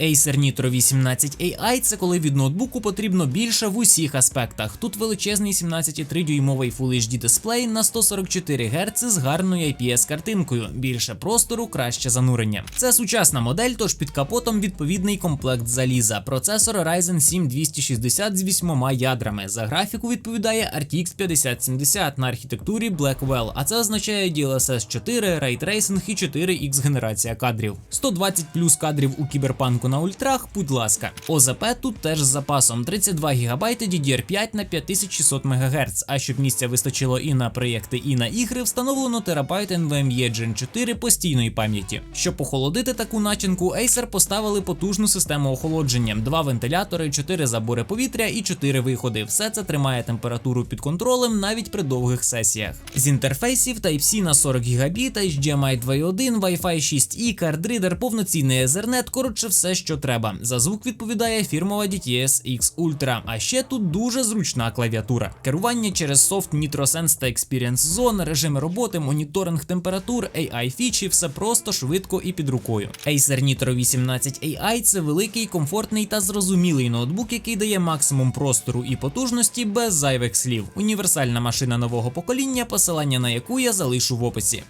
Acer Nitro 18 AI – це коли від ноутбуку потрібно більше в усіх аспектах. Тут величезний 17,3-дюймовий Full HD дисплей на 144 Гц з гарною IPS картинкою, більше простору, краще занурення. Це сучасна модель, тож під капотом відповідний комплект заліза. Процесор Ryzen 7 260 з 8 ядрами. За графіку відповідає RTX 5070 на архітектурі Blackwell, а це означає DLSS 4, Ray Tracing і 4X генерація кадрів. 120 плюс кадрів у кіберпанку на ультрах, будь ласка. ОЗП тут теж з запасом 32 ГБ DDR5 на 5600 МГц, а щоб місця вистачило і на проєкти, і на ігри, встановлено терабайт NVMe Gen 4 постійної пам'яті. Щоб охолодити таку начинку, Acer поставили потужну систему охолодження, два вентилятори, 4 забори повітря і 4 виходи. Все це тримає температуру під контролем навіть при довгих сесіях. З інтерфейсів Type-C на 40 ГБ, HDMI 2.1, Wi-Fi 6E, кардридер, повноцінний Ethernet, коротше, все, що треба. За звук відповідає фірмова DTS X Ultra. А ще тут дуже зручна клавіатура. Керування через софт NitroSense та Experience Zone, режими роботи, моніторинг температур, AI фічі, все просто, швидко і під рукою. Acer Nitro 18 AI – це великий, комфортний та зрозумілий ноутбук, який дає максимум простору і потужності без зайвих слів. Універсальна машина нового покоління, посилання на яку я залишу в описі.